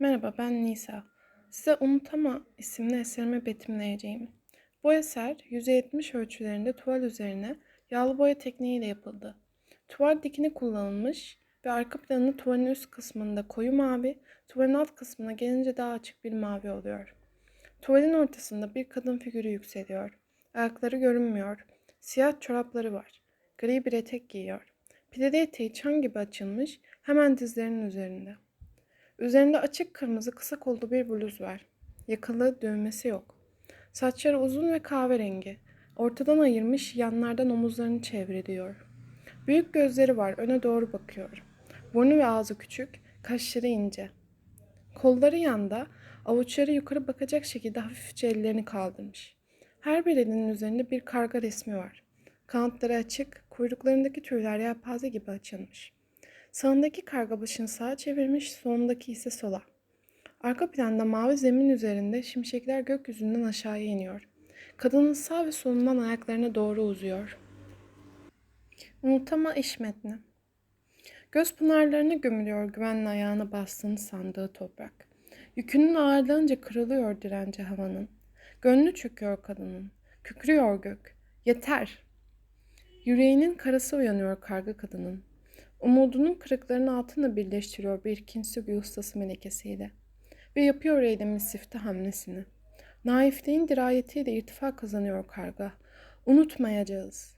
Merhaba, ben Nisa. Size Unutama isimli eserimi betimleyeceğim. Bu eser %70 ölçülerinde tuval üzerine yağlı boya tekniğiyle yapıldı. Tuval dikini kullanılmış ve arka planı tuvalin üst kısmında koyu mavi, tuvalin alt kısmına gelince daha açık bir mavi oluyor. Tuvalin ortasında bir kadın figürü yükseliyor. Ayakları görünmüyor. Siyah çorapları var. Gri bir etek giyiyor. Pileli eteği çan gibi açılmış, hemen dizlerinin üzerinde. Üzerinde açık kırmızı kısa kollu bir bluz var. Yakalı, düğmesi yok. Saçları uzun ve kahverengi. Ortadan ayırmış, yanlardan omuzlarını çevriliyor. Büyük gözleri var, öne doğru bakıyor. Burnu ve ağzı küçük, kaşları ince. Kolları yanda, avuçları yukarı bakacak şekilde hafifçe ellerini kaldırmış. Her bir elinin üzerinde bir karga resmi var. Kanatları açık, kuyruklarındaki tüyler yelpaze gibi açılmış. Sağındaki karga başını sağa çevirmiş, solundaki ise sola. Arka planda mavi zemin üzerinde şimşekler gökyüzünden aşağıya iniyor. Kadının sağ ve solundan ayaklarına doğru uzuyor. Unutama iş metni. Göz pınarlarına gömülüyor güvenle ayağına bastığını sandığı toprak. Yükünün ağırlığınca kırılıyor direnci havanın. Gönlü çöküyor kadının. Kükrüyor gök. Yeter! Yüreğinin karası uyanıyor karga kadının. Umudunun kırıklarını altına birleştiriyor bir kinsi bir ustası melekesiyle. Ve yapıyor eylemin sifte hamlesini. Naifliğin dirayetiyle irtifa kazanıyor karga. Unutmayacağız.